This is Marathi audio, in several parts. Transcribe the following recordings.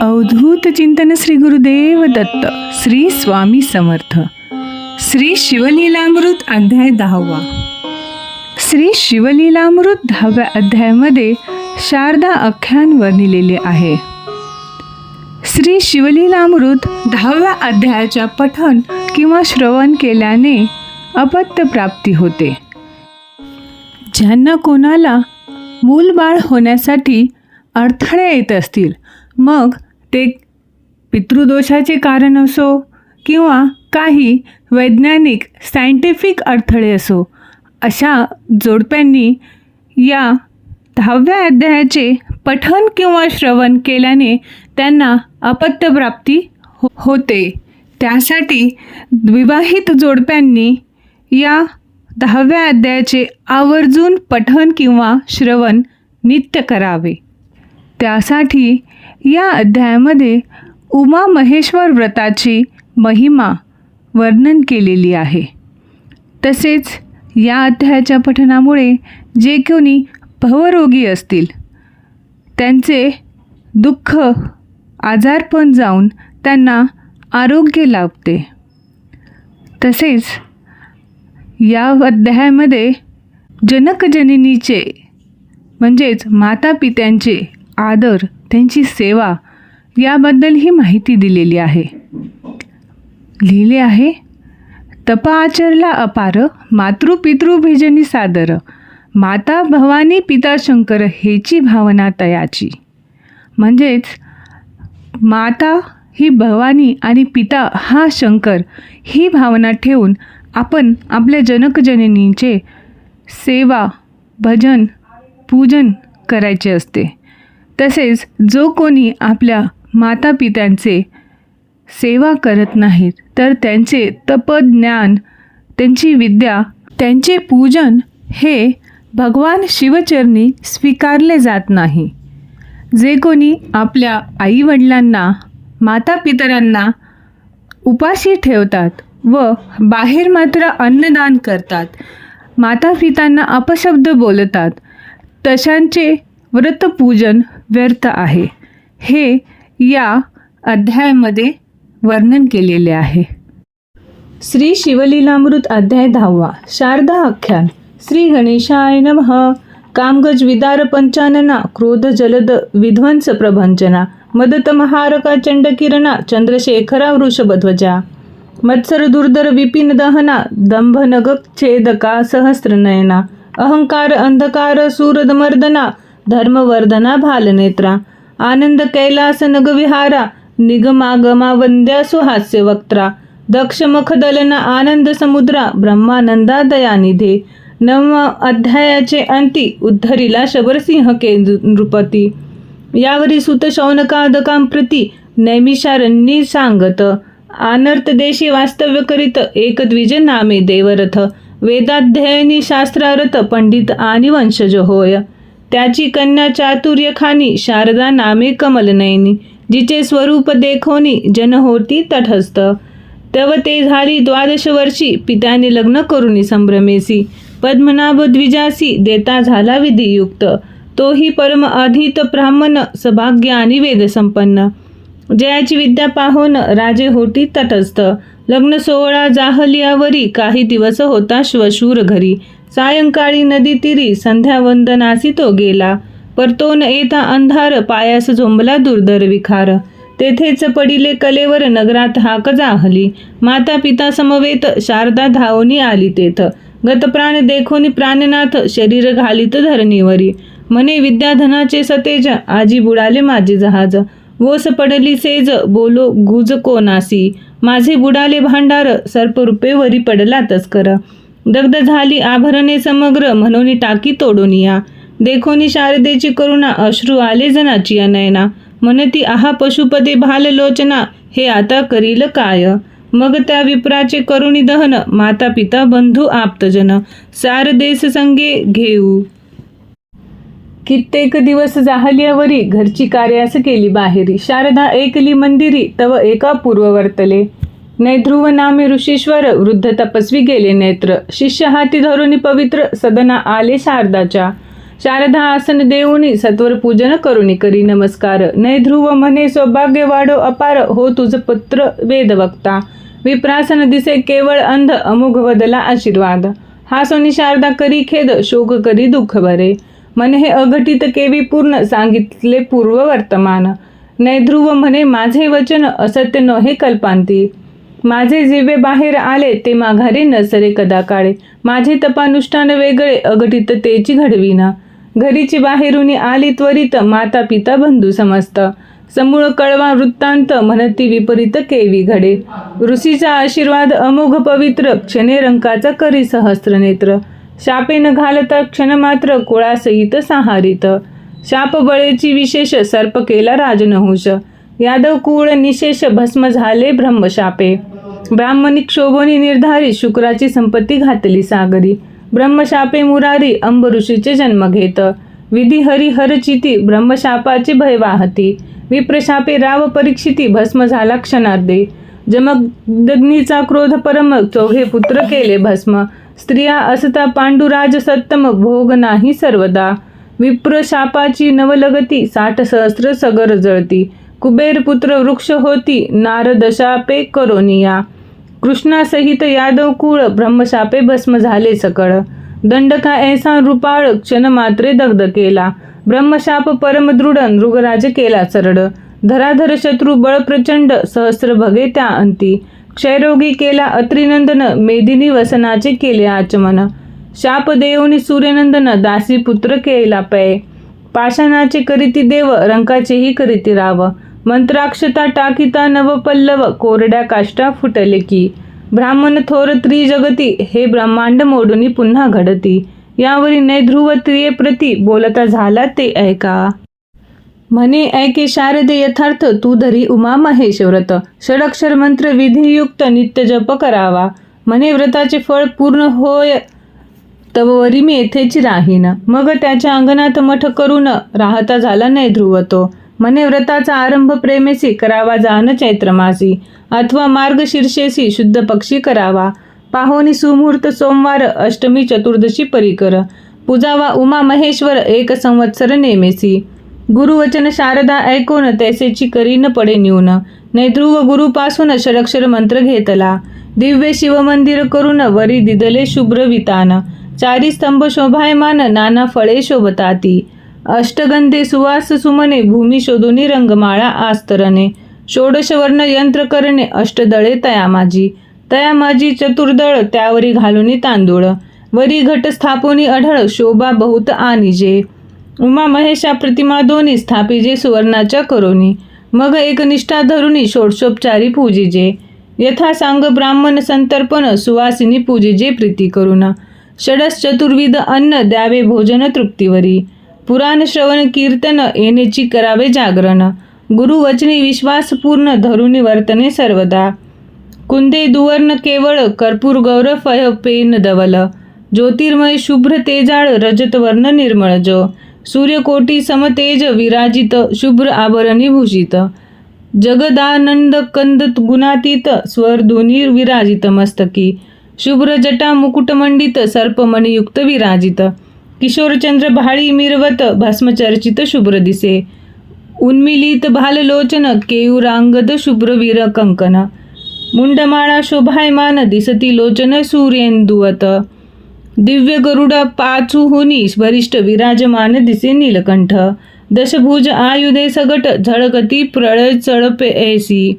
अवधूत चिंतन श्री गुरुदेव दत्त श्री स्वामी समर्थ. श्री शिवलीलामृत अध्याय दहावा. श्री शिवलीलामृत दहाव्या अध्यायामध्ये शारदा आख्यान वर्णिलेले आहे. श्री शिवलीलामृत दहाव्या अध्यायाच्या पठन किंवा श्रवण केल्याने अपत्य प्राप्ती होते. ज्यांना कोणाला मूलबाळ होण्यासाठी अडथळे येत असतील मग ते पितृदोषाचे कारण असो किंवा काही वैज्ञानिक सायंटिफिक अडथळे असो अशा जोडप्यांनी या दहाव्या अध्यायाचे पठन किंवा श्रवण केल्याने त्यांना अपत्यप्राप्ती हो होते. त्यासाठी विवाहित जोडप्यांनी या दहाव्या अध्यायाचे आवर्जून पठन किंवा श्रवण नित्य करावे. त्यासाठी या अध्यायामध्ये उमा महेश्वर व्रताची महिमा वर्णन केलेली आहे. तसेच या अध्यायाच्या पठणामुळे जे कोणी भवरोगी असतील त्यांचे दुःख आजारपण जाऊन त्यांना आरोग्य लाभते. तसेच या अध्यायामध्ये जनकजननीचे म्हणजेच मातापित्यांचे आदर त्यांची सेवा याबद्दल ही माहिती दिलेली आहे. लिहिले आहे तप आचरला अपार मातृपितृभिजनी सादर माता भवानी पिता शंकर हेची भावना तयाची. म्हणजेच माता ही भवानी आणि पिता हा शंकर ही भावना ठेवून आपण आपल्या जनकजननीचे सेवा भजन पूजन करायचे असते. तसेच जो कोणी आपल्या माता पित्यांचे सेवा करत नाहीत तर त्यांचे तपज्ञान त्यांची विद्या त्यांचे पूजन हे भगवान शिवचरणी स्वीकारले जात नाही. जे कोणी आपल्या आईवडिलांना माता पितरांना उपाशी ठेवतात व बाहेर मात्र अन्नदान करतात माता पितांना अपशब्द बोलतात तशांचे व्रतपूजन व्यर्थ आहे. हे या अध्यायामध्ये वर्णन केलेले आहे. श्री शिवलीलामृत अध्याय दहावा शारदा आख्यान. श्री गणेशाय नमः. कामगज विदार पंचानना क्रोध जलद विध्वंस प्रभंजना मदत महारका चंडकिरणा चंद्रशेखरा वृषभध्वजा. मत्सर दुर्धर विपिन दहना दंभ नगक छेदका सहस्रनयना अहंकार अंधकार सूरदमर्दना धर्मवर्धना भालनेत्रा. आनंद कैलास नगविहारा निगमागमा वंद्या सुहास्य वक्त्रा दक्ष मखदलना आनंद समुद्रा ब्रह्मानंदा दयानिधे. नव अध्यायाचे अंती उद्धरिला शबरसिंह के नृपती. यावरी सुत शौनकादकांप्रती प्रती सांगत. आनर्त देशी वास्तव्य करीत एकद्विज नामे देवरथ. वेदाध्ययनी शास्त्रारथ पंडित आणि वंशज होय. त्याची कन्या चातुर्य खानी शारदा नामे कमलनयनी जिचे स्वरूप देखोनी जन होती तटस्थ. तव ते झाली द्वादश वर्षी पित्याने लग्न करुनी संभ्रमेसी. पद्मनाभ द्विजासी देता झाला विधियुक्त. तोही परम अधित ब्राह्मण सभाग्य आणि वेदसंपन्न. जयाची विद्या पाहून राजे होती तटस्थ. लग्न सोहळा जाहलियावरी काही दिवस होता श्वशूर घरी. सायंकाळी नदी तिरी संध्यावंदनासी तो गेला परतोन येता अंधार पायास झोंबला दुर्धर विखार. तेथेच पडिले कलेवर नगरात हाक जाहली माता पिता समवेत शारदा धावनी आली तेथ. गतप्राण देखोनी प्राणनाथ शरीर घालित धरणीवरी. म्हणे विद्याधनाचे सतेज आजी बुडाले माझे जहाज. वोस पडली सेज बोलो गुज कोनासी माझे बुडाले भांडार सर्परूपे वरी पडला तस्कर. दग्ध झाली आभरणे समग्र म्हणून टाकी तोडून या. देखोनी शारदेची करुणा अश्रू आले जनाची अनयना. नयना म्हणती आहा पशुपते भाललोचना हे आता करील काय? मग त्या विप्राचे करुणी दहन माता पिता बंधू आप्तजन सारदेश संगे घेऊ. कित्येक दिवस जाहलियावरी घरची कार्यास केली बाहेरी. शारदा एकली मंदिरी तव एका पूर्ववर्तले. नैध्रुव नामे ऋषीश्वर वृद्ध तपस्वी गेले नेत्र. शिष्य हाती धरुनी पवित्र सदना आले शारदाच्या. शारदा आसन देऊनी सत्वर पूजन करुणी करी नमस्कार. नय ध्रुव म्हणे सौभाग्य वाढो अपार हो तुझ पुत्र वेद वक्ता विप्रासन दिसे केवळ अंध अमुघ बदला आशीर्वाद. हा सोनी शारदा करी खेद शोक करी दुःख बरे. मन हे अघटित केवी पूर्ण सांगितले पूर्व वर्तमान. नैध्रुव म्हणे माझे वचन असत्य न हे कल्पांती. माझे जिवे बाहेर आले ते माघारी नसरे कदा काळे माझे तपानुष्ठान वेगळे अघटित तेची घडविना. घरीची बाहेरुनी आली त्वरित माता पिता बंधू समस्त. समूळ कळवा वृत्तांत म्हणती विपरीत केवी घडे. ऋषीचा आशीर्वाद अमोघ पवित्र क्षणे रंकाचा करी सहस्त्र नेत्र. शापे न घालता क्षणमात्र कुळासहित सहारित. शाप बळेची विशेष सर्प केला राजनहुष. यादव कुळ निशेष भस्म झाले ब्रह्मशापे. ब्राह्मणी क्षोभोनी निर्धारी शुक्राची संपत्ती घातली सागरी. ब्रह्मशापे मुरारी अंब ऋषीचे जन्म घेत. विधी हरी हरचिती ब्रह्मशापाची भय वाहती. विप्रशापे राव परीक्षिती भस्म झाला क्षणार्धे. जमदग्नीचा क्रोध परम चौघे पुत्र केले भस्म. स्त्रिया असता पांडुराज सत्तम भोग नाही सर्वदा. विप्रशापाची नवलगती साठ सहस्र सगर जळती. कुबेरपुत्र वृक्ष होती नारदशापे करोनिया. कृष्णासहित यादव कुळ ब्रह्मशापे भस्म झाले सकळ. दंडका ऐसा रूपाळ क्षण मात्रे दग्ध केला. ब्रह्मशाप परमदृढ नृगराज केला सरड धराधर शत्रू बळ प्रचंड सहस्र भगे त्या अंती. क्षयरोगी केला अत्रिनंदन मेदिनी वसनाचे केले आचमन. शाप देवनी सूर्यनंदन दासी पुत्र केला पै. पाषाणाचे करीती देव रंकाचेही करीती राव. मंत्राक्षता टाकिता नवपल्लव कोरड्या काष्टा फुटले की. ब्राह्मण थोर त्रिजगती हे ब्रह्मांड मोडूनी पुन्हा घडती. यावरी नैध्रुव त्रियेप्रती बोलता झाला ते ऐका. म्हणे ऐके शारदे यथार्थ तू धरी उमा महेश व्रत. षडक्षर मंत्र विधियुक्त नित्य जप करावा. म्हणे व्रताचे फळ पूर्ण होय तववरी मी येथेच राहीन. मग त्याच्या अंगणात मठ करून राहता झाला नाही ध्रुव तो. म्हणे व्रताचा आरंभ प्रेमेसी करावा जान चैत्रमासी. अथवा मार्गशीर्षेसी शुद्ध पक्षी करावा. पाहोनी सुमूर्त सोमवार अष्टमी चतुर्दशी परिकर. पूजावा उमा महेश्वर एक संवत्सर नेमेसी. गुरुवचन शारदा ऐकून तैसेची करी न पडे न्यून. नैध्रुव गुरुपासून षडक्षर मंत्र घेतला. दिव्य शिवमंदिर करून वरी दिदले शुभ्र वितान. चारी स्तंभ शोभायमान नाना फळे शोभताती. अष्टगंधे सुवास सुमने भूमी शोधुनी रंगमाळा आस्तरणे षोडशवर्ण यंत्र करणे अष्टदळे तया माझी तया माझी चतुर्दळ त्यावरी घालुनी तांदूळ वरी घट स्थापुनी अढळ शोभा बहुत आनिजे उमा महेशा प्रतिमा दोन्ही स्थापिजे सुवर्णाच्या करोनी मग एक निष्ठा धरुनी षोडशोपचारी पूजिजे. यथा सांग ब्राह्मण संतर्पण सुवासिनी पूजिजे प्रीती करुणा षडस चतुर्विध अन्न द्यावे भोजन तृप्तीवरी. पुराण श्रवण कीर्तन येण्याची करावे जागरण गुरुवचनी विश्वासपूर्ण धरुणी वर्तने सर्वदा कुंदे दुवर्ण केवळ कर्पूर गौरव फय पेन दवल ज्योतिर्मय शुभ्र तेजाळ रजतवर्ण निर्मळ जो सूर्यकोटी समतेज विराजित शुभ्र आभरणी भूषित जगदानंद कंद गुणातीत स्वरधुनी विराजित मस्तकी शुभ्र जटा मुकुटमंडित सर्पमणियुक्त विराजित किशोरचंद्र भाळी मिरवत भस्मचर्चित शुभ्र दिसे. उन्मिलित भाललोचन केयुरांगद शुभ्रवीर कंकन. मुंडमाळा शोभायमान दिसती लोचन सूर्येंदुवत. दिव्य गरुड पाचुहुनी वरिष्ठ विराजमान दिसे नीलकंठ. दशभुज आयुधे सगट झळकती प्रळय चळपे ऐसी.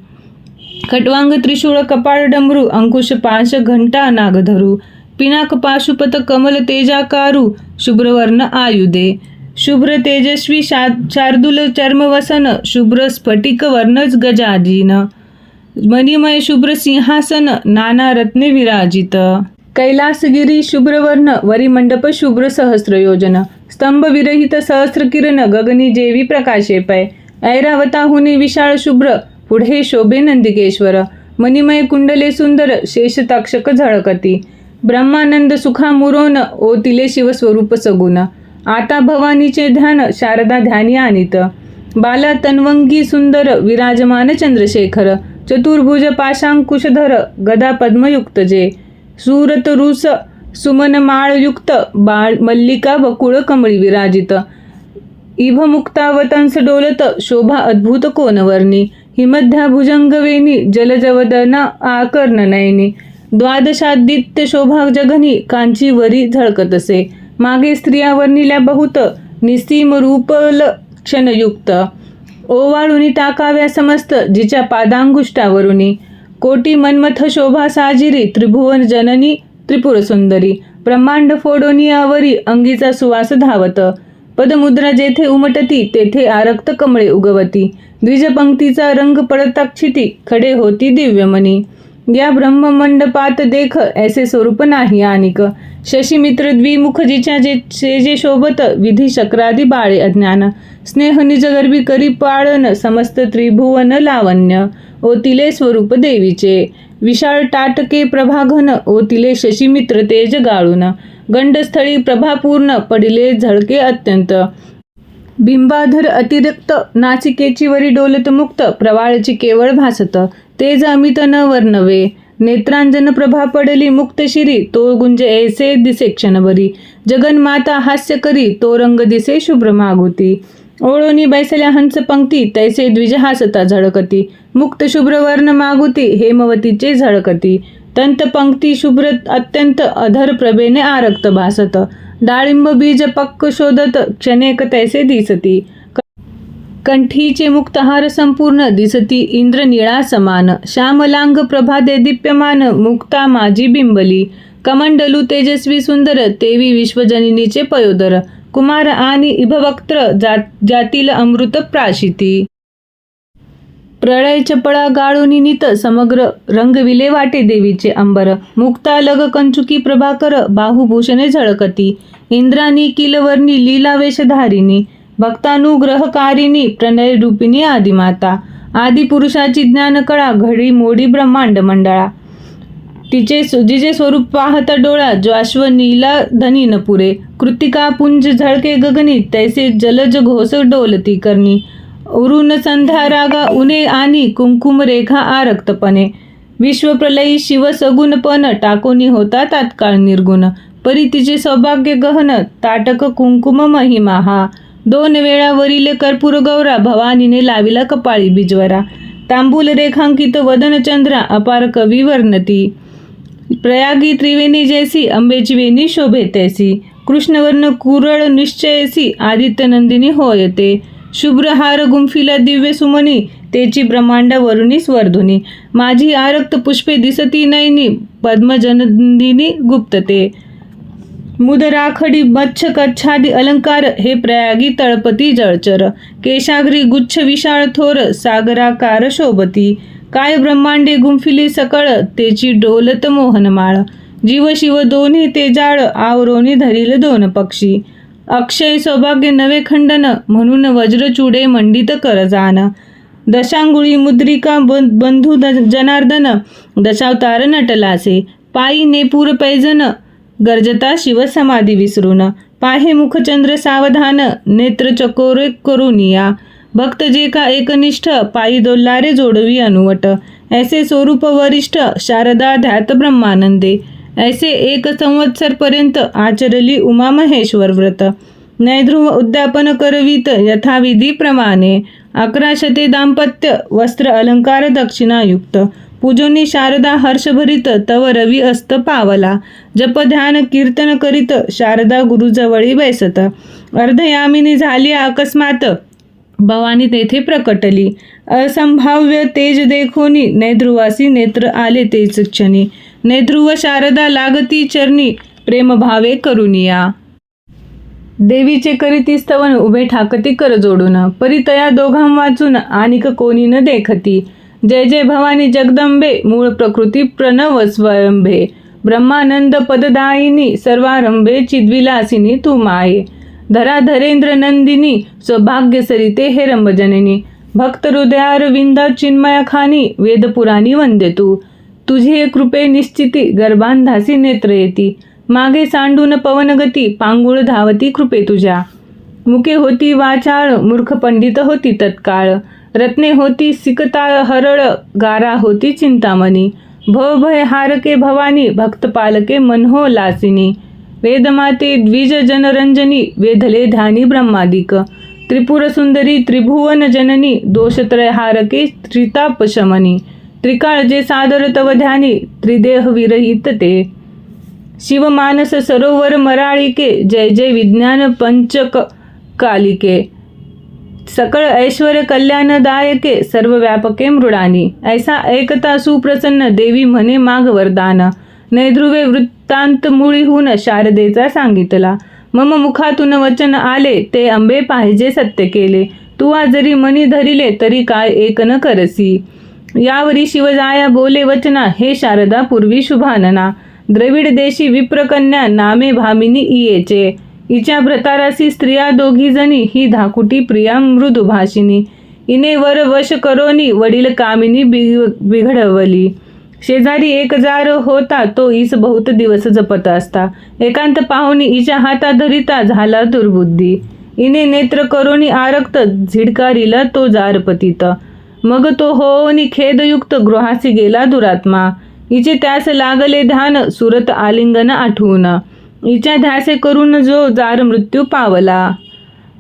खटवांग त्रिशूळ कपाळ डमरू अंकुश पाश घंटा नागधरू. पिनाक पाशुपत कमल तेजाकारू शुभ्रवर्ण आयुधे शुभ्र तेजस्वी शा शार्दूल चर्मवसन शुभ्र स्फटिक वर्णज गजाजीन मणिमय शुभ्र सिंहासन नाना रत्ने विराजित कैलासगिरी शुभ्रवर्ण वरिमंडप शुभ्र सहस्र योजन स्तंभ विरहित सहस्र किरण गगनी जेवी प्रकाशे पै ऐरावताहुनी विशाळ शुभ्र पुढे शोभे नंदिकेश्वर मणिमय कुंडले सुंदर शेषताक्षक झळकती ब्रह्मानंद सुखा मुरोन तिले शिवस्वरूप सगुण. आता भवानीचे ध्यान शारदा ध्यानी आणित. बाला तन्वंगी सुंदर विराजमान चंद्रशेखर. चतुर्भुज पाशांकुशधर गदा पद्मयुक्त जे. सुरत रुस सुमन माळयुक्त बाळ मल्लिका बकुळ कमळी विराजित. इभमुक्तावतंस डोलत शोभा अद्भुत कोनवर्णी. हिमध्या भुजंगवेणी जलजवदना आकर्ण नयनी द्वादशादित्य शोभा जगनी कांचीवरी झळकतसे मागे स्त्रियावर निल्या बहुत निसीम रूपल क्षणयुक्त ओवाळुनी टाकाव्या समस्त जिच्या पादांगुष्टावरुनी. कोटी मन्मथ शोभा साजिरी त्रिभुवन जननी त्रिपुर सुंदरी ब्रह्मांड फोडोनी आवरी अंगीचा सुवास धावत. पदमुद्रा जेथे उमटती तेथे आरक्त कमळे उगवती. द्विजपंक्तीचा रंग पडताक्षिती खडे होती दिव्यमनी. या ब्रह्ममंडपात देख ऐसे स्वरूप नाही आनिक शशीमित्र द्विमुख जिच्या जे जे जे शोभत विधी शक्रादी बाळे अज्ञान. स्नेह निजगर्भी करी पाळन समस्त त्रिभुवन लावण्य. ओतिले स्वरूप देवीचे. विशाळ टाटके प्रभाघन ओतिले शशीमित्र तेज गाळून. गंडस्थळी प्रभापूर्ण पडिले झळके अत्यंत. बिंबाधर अतिरिक्त नाचिकेची वरी डोलत मुक्त प्रवाळची केवळ भासत. तेज अमित न वर्णवे नेत्रांजन प्रभा पडली मुक्त शिरी तो गुंज ऐसे दिसे क्षणभरी. जगन्माता हास्य करी तो रंग दिसे शुभ्र मागुती. ओळोनी बैसल्या हंस पंक्ती तैसे द्विजहासता झळकती. मुक्त शुभ्र वर्ण मागुती हेमवतीचे झळकती. तंत पंक्ती शुभ्र अत्यंत अधर प्रभेने आरक्त भासत. डाळिंब बीज पक्क शोधत क्षणेक तैसे दिसती. कंठीचे मुक्तहार संपूर्ण दिसती. इंद्र निळा समान. श्यामलांग प्रभा दीप्यमान. मुक्ता माझी बिंबली. कमंडलू तेजस्वी सुंदर. तेवी विश्वजनिनीचे पयोदर. कुमार आणि इभवक्त्र जात जातील अमृत प्राशिती. प्रळय चपळा गाळून नित समग्र रंगविले वाटे देवीचे अंबर. मुक्ता लग कंचुकी प्रभाकर. बाहुभूषणे झळकती. इंद्रानी किलवर्णी लीलावेशधारिणी भक्तानुग्रहकारिणी प्रणय रूपिणी आदिमाता आदिपुरुषाची ज्ञानकळा घडी मोडी ब्रह्मांड मंडळा. तिचे सु- जिचे स्वरूप पाहता डोळा ज्वाश्व नीला धनी न पुरे कृतिका पुंज झळके गगनी तैसे जलज घोस डोलती करणी उरुन संध्या रागा उने आणि कुंकुम रेखा आरक्तपणे. विश्वप्रलयी शिव सगुणपण टाकोनी होता तात्काळ निर्गुण. परी तिचे सौभाग्य गहन ताटक कुंकुम महिमा हा. दोन वेळा वरील कर्पूर गौरा भवानीने लाविला कपाळी बिजवरा. तांबूल रेखांकित वदनचंद्रा अपार कवी वर्णती. प्रयागी त्रिवेणी जैसी अंबेची वेणी शोभे तैसी. कृष्णवर्ण कुरळ निश्चयसी आदित्य नंदिनी होयते. शुभ्रहार गुंफिला दिव्य सुमनी तेची ब्रह्मांड वरुणी स्वर्धुनी. माझी आरक्त पुष्पे दिसती नयनी पद्मजनदिनी गुप्तते. मुदराखडी मच्छ कच्छादी अलंकार हे प्रयागी तळपती जळचर केशाग्री गुच्छ विशाळ थोर सागराकार शोभती. काय ब्रह्मांडे गुंफिली सकळ तेची डोलत मोहनमाळ. जीव शिव दोन्ही ते जाळ आवरोनी धरील दोन पक्षी. अक्षय सौभाग्य नवे खंडन म्हणून वज्रचूडे मंडित कर जान. दशांगुळी मुद्रिका बंधू द- जनार्दन दशावतार नटलासे. पायी नेपूर पैजन गरजता शिवसमाधी विसरून. पाहे मुखचंद्र सावधान नेत्र चकोरे करुनिया भक्त जे का एकनिष्ठ पायी दोल्लारे जोडवी अनुवट. ऐसे स्वरूप वरिष्ठ शारदा ध्यात ब्रह्मानंदे. ऐसे एक संवत्सरपर्यंत आचरली उमा महेश्वर व्रत. नैध्रुव उद्यापन करवीत यथाविधी प्रमाणे. अकरा शते दाम्पत्य वस्त्र अलंकार दक्षिणायुक्त. पूजोनी शारदा हर्षभरित तव रवी अस्त पावला. जप ध्यान कीर्तन करीत शारदा गुरुजवळी बैसत. अर्धयामिनी झाली अकस्मात. भवानी तेथे प्रकटली. असंभाव्य तेज देखोनी नैध्रुवासी नेत्र आले तेज क्षणी. नैध्रुव शारदा लागती चरणी प्रेमभावे करुनिया. देवीचे करीती स्तवन उभे ठाकती कर जोडून परितया दोघां वाचून आणिक कोणी न देखती. जय जय भवानी जगदंबे मूळ प्रकृती प्रणव स्वयंभे. ब्रह्मानंद पददायिनी सर्वारंभे चिद्विलासिनी तू माये. धरा धरेंद्र नंदिनी सौभाग्य सरिते हे रंभजननी भक्त हृदयारविंद चिन्मयखानी चिन्मया खानी वेदपुराणी वंदे तू. तुझी कृपे निश्चिती गर्भांधासी नेत्र येती. मागे सांडून पवनगती पांगुळ धावती कृपे तुझ्या. मुके होती वाचाळ मूर्ख पंडित होती तत्काळ. रत्ने होती सिकता हरळ गारा होती चिंतामणी. भवभय हारके भवानी भक्तपालके मनहो लासिनी. वेदमाते द्विज जनरंजनी वेधले ध्यानी ब्रह्मादिक. त्रिपुरसुंदरी त्रिभुवन जननी दोषत्रय हारके त्रितापशमनी त्रिकाळ जे सादर तव ध्यानी त्रिदेह विरहित ते. शिवमानस सरोवर मराळिके जय जय विज्ञान पंचक कालिके. सकळ ऐश्वर कल्याणदायके सर्व व्यापके मृडानी। ऐसा ऐकता सुप्रसन्न देवी म्हणे माग वरदान। नैध्रुवे वृत्तांत मुळीहून शारदेचा सांगितला। मम मुखातून वचन आले ते अंबे पाहिजे सत्य केले। तुवा जरी मनी धरिले तरी काय एक न करसी। यावरी शिवजाया बोले वचना हे शारदा पूर्वी शुभानना। द्रविड देशी विप्रकन्या नामे भामिनी इयेचे। हिच्या भ्रतारासी स्त्रिया दोघी जणी ही धाकुटी प्रिया मृदुभाषिनी इने वर वश करोनी वडील कामिनी बिघडवली. शेजारी एक जार होता तो ईस बहुत दिवस जपत असता. एकांत पाहुणी हिच्या हाता धरिता झाला दुर्बुद्धी. इने नेत्र करोनी आरक्त झिडकारीला तो जार पतित मग तो होनी खेदयुक्त गृहासी गेला दुरात्मा. हिचे त्यास लागले ध्यान सुरत आलिंगन आठवून. हिच्या ध्यासे करून जो जार मृत्यू पावला.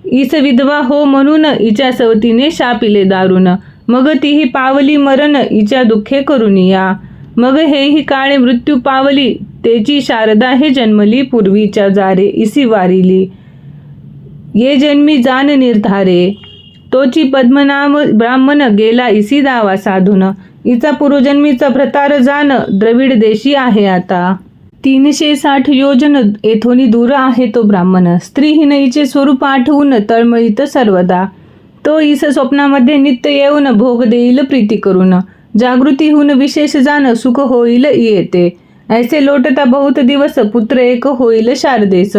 इस विधवा हो म्हणून हिच्या सवतीने शापिले दारुण. मग तीही पावली मरण हिच्या दुःखे करून या. मग हेही काळे मृत्यू पावली तेची शारदा हे जन्मली पूर्वीच्या जारे इसी वारिली. ये जन्मी जान निर्धारे. तोची पद्मनाम ब्राह्मण गेला इसी दावा साधून. इचा पूर्वजन्मीचा भ्रतार जाण द्रविड देशी आहे आता. तीनशे साठ योजन येथोनी दूर आहे तो ब्राह्मण. स्त्रीहीन हिचे स्वरूप आठवून तळमळीत सर्वदा. तो इस स्वप्नामध्ये नित्य येऊन भोग देईल प्रीती करून. जागृतीहून विशेष जाण सुख होईल येते. ऐसे लोटता बहुत दिवस पुत्र एक होईल शारदेस.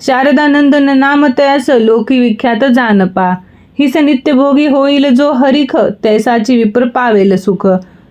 शारदानंदन नाम तयास लोकी विख्यात जानपा हिस नित्यभोगी होईल जो हरिख तैसाची विप्र पावेल सुख.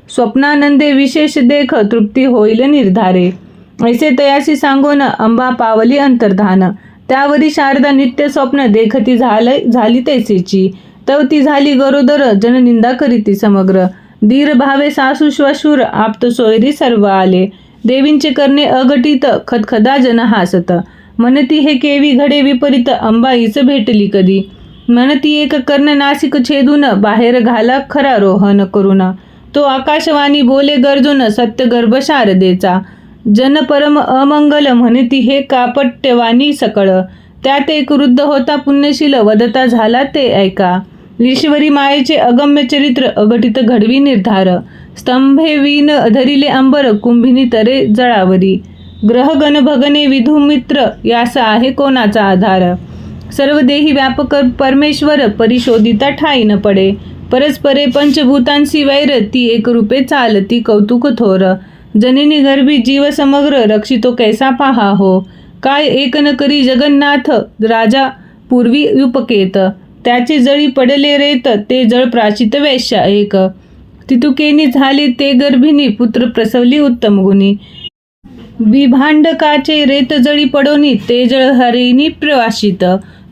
स्वप्नानंदे विशेष देख तृप्ती होईल निर्धारे. ऐसे तयासी सांगून अंबा पावली अंतर्धान. त्यावरी शारदा नित्य स्वप्न देखती झालय झाली तैसेची तव ती झाली गरोदर जननिंदा करीती समग्र. धीर भावे सासू श्वशूर आप्त सोयरी सर्व आले. देवींचे करणे अगटित खदखदा जन हासत. म्हणती हे केवी घडे विपरीत अंबाईच भेटली कधी. म्हणती एक कर्ण नासिक छेदून बाहेर घाला खरा रोहन करून तो आकाशवाणी बोले गर्जून सत्यगर्भ शारदेचा. जन परम अमंगल म्हणती हे कापट्यवाणी सकळ. त्यात एक वृद्ध होता पुण्यशील वदता झाला ते ऐका. ईश्वरी मायेचे अगम्य चरित्र अघटित घडवी निर्धार. स्तंभे वीन धरिले अंबर कुंभिनी तरे जळावरी. ग्रहगण भगने विधुमित्र यास आहे कोणाचा आधार? सर्व देही व्यापक परमेश्वर परिशोधिता ठाई न पडे. परस्परे पंचभूतांशी वैर ती एक रूपे चालती कौतुक थोर. जननी गर्भी जीव समग्र रक्षितो कैसा पाहा हो? काय एक न करी जगन्नाथ राजा पूर्वी उपकेत त्याचे जळी पडले रेत ते जळ प्राचित वैश्य एक. तितुकेनी झाली ते गर्भिणी पुत्र प्रसवली उत्तम गुणी. बिभांडकाचे रेत जळी पडोनी ते जळ हरिणी प्रवासित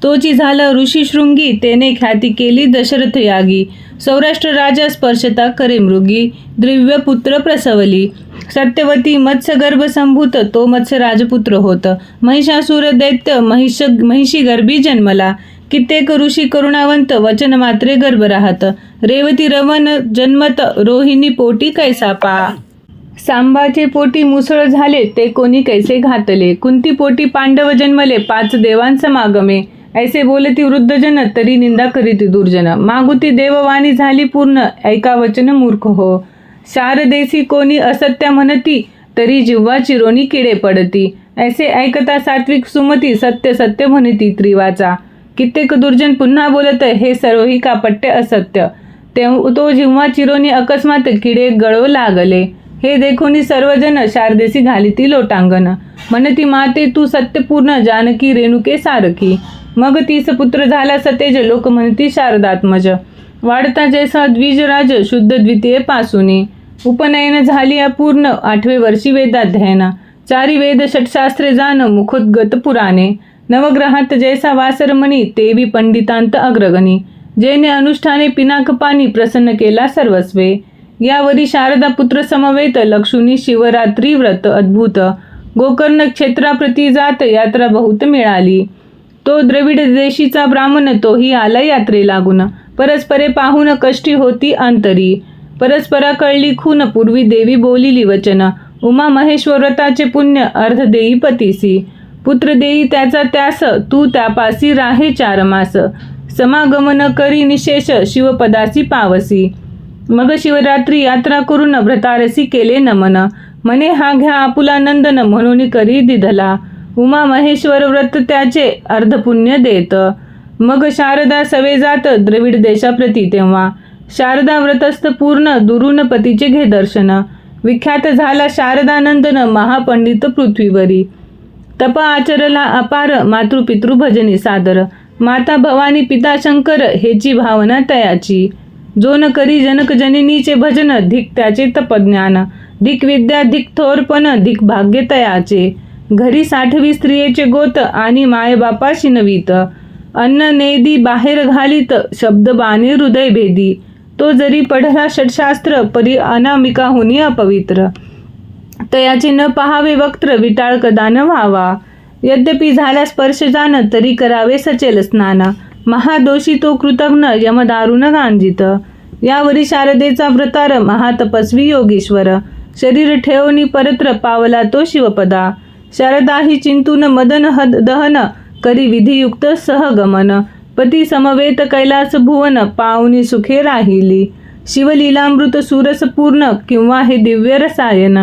तोची झालं ऋषी शृंगी तेने ख्याती केली दशरथ यागी. सौराष्ट्र राजा स्पर्शता करे मृगी द्रिव्य पुत्र प्रसवली. सत्यवती मत्स्यगर्भ संभूत तो मत्स्य राजपुत्र होत. महिषासुर दैत्य महिष महिषी गर्भी जन्मला. कित्येक ऋषी करुणावंत वचन मात्रे गर्भ राहत. रेवती रवन जन्मत रोहिणी पोटी कैसा पा. सांबाचे पोटी मुसळ झाले ते कोणी कैसे घातले? कुंती पोटी पांडव जन्मले पाच देवांसमागमे ऐसे बोलती वृद्धजन तरी निंदा करीती दुर्जन. मागुती देववाणी झाली पूर्ण ऐका वचन मूर्ख हो. शारदेसी कोणी असत्य म्हणती तरी जिव्हा चिरोनी किडे पडती. ऐसे ऐकता सात्विक सुमती सत्य सत्य म्हणती त्रिवाचा. कित्येक दुर्जन पुन्हा बोलत हे सर्व ही कापट्य असत्य. तेव्हा तो जिव्हा चिरोनी अकस्मात किडे गळो लागले. हे देखोनी सर्वजन शारदेसी घालिती लोटांगण. म्हणती माते तू सत्यपूर्ण जानकी रेणुके सारखी. मग तीस पुत्र झाला सतेज लोक म्हणती शारदात्मज. वाढता जैसा द्विजराज शुद्ध द्वितीय पासुनी। उपनयन झाली अपूर्ण आठवे वर्षी वेदाध्ययन। चारी वेद षटशास्त्रे जाण मुखोद्गत पुराणे। नवग्रहात जैसा वासरमणी तेवी पंडितांत अग्रगणी। जेने अनुष्ठाने पिनाकपानी प्रसन्न केला सर्वस्वे। यावरी शारदा पुत्र समवेत लक्ष्मी शिवरात्री व्रत अद्भुत। गोकर्ण क्षेत्राप्रती जात यात्रा बहुत मिळाली। तो द्रविड देशीचा ब्राह्मण तोही आला यात्रे लागून परस्परे पाहून कष्टी होती अंतरी. परस्परा कळली खून पूर्वी देवी बोलिली वचन. उमा महेश्वर व्रताचे पुण्य अर्ध देई पतीसी. पुत्र देई त्याचा त्यास तू त्यापासी राहे चार मास. समागमन करी निशेष शिवपदासी पावसी. मग शिवरात्री यात्रा करून व्रतारसी केले नमन. मने हा घ्या आपुला नंदन म्हणून करी दिधला. उमा महेश्वर व्रत त्याचे अर्धपुण्य देत. मग शारदा सवे जात द्रविड देशाप्रती तेव्हा. शारदा व्रतस्थ पूर्ण दुरून पतीचे घे दर्शन. विख्यात झाला शारदानंदन महापंडित पृथ्वीवरी. तप आचरला अपार मातृपितृ भजनी सादर. माता भवानी पिता शंकर हेची भावना तयाची. जो न करी जनक जननीचे भजन धिक त्याचे तपज्ञान. धिक विद्या धिक थोरपण धिक भाग्य तयाचे. घरी साठवी स्त्रियेचे गोत आणि मायबापाशी नवीत. अन्न नेदी बाहेर घालीत शब्द बाणे हृदय भेदी. तो जरी पढला षटशास्त्र परी अनामिका होनी अपवित्र. तयाचे न पहावे वक्त्र विटाळ कदान व्हावा. यद्यपि झाला स्पर्श जाण तरी करावे सचेल स्नान. महादोषी तो कृतज्ञ यमदारुण गांजित. यावरी शारदेचा व्रतार महातपस्वी योगीश्वर. शरीर ठेवणी परत्र पावला तो शिवपदा. शारदा ही चिंतून मदन हद दहन करी विधियुक्त सहगमन पती समवेत कैलास भुवन पावनी सुखे राहिली. शिवलीलामृत सुरस पूर्ण किंवा हे दिव्य रसायन.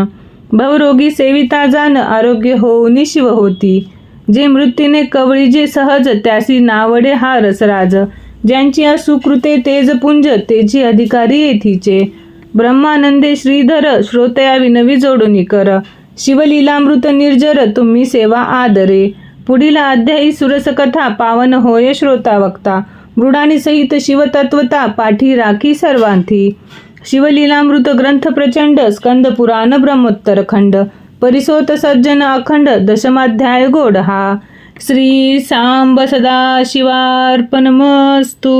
भवरोगी सेविता जाण आरोग्य होऊनी शिव होती. जे मृत्यूने कवळी जे सहज त्यासी नावडे हा रसराज. ज्यांची असुकृते तेजपुंज तेची अधिकारी येथीचे. ब्रह्मानंदे श्रीधर श्रोतया विनवी जोडुनी कर शिवलीलामृत निर्जर तुम्ही सेवा आदरे. पुढील अध्यायी सुरसकथा पावन होय श्रोता वक्ता मृडानी सहित शिवतत्वता पाठी राखी सर्वांथी. शिवलीलामृत ग्रंथ प्रचंड स्कंद पुराण ब्रह्मोत्तर खंड परिसोत सज्जन अखंड दशमाध्याय गोड हा. श्री सांब सदा शिवार्पणमस्तु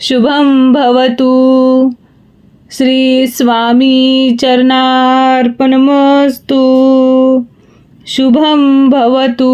शुभं भवतु. श्री स्वामी चरणार्पणमस्तु. शुभं भवतु।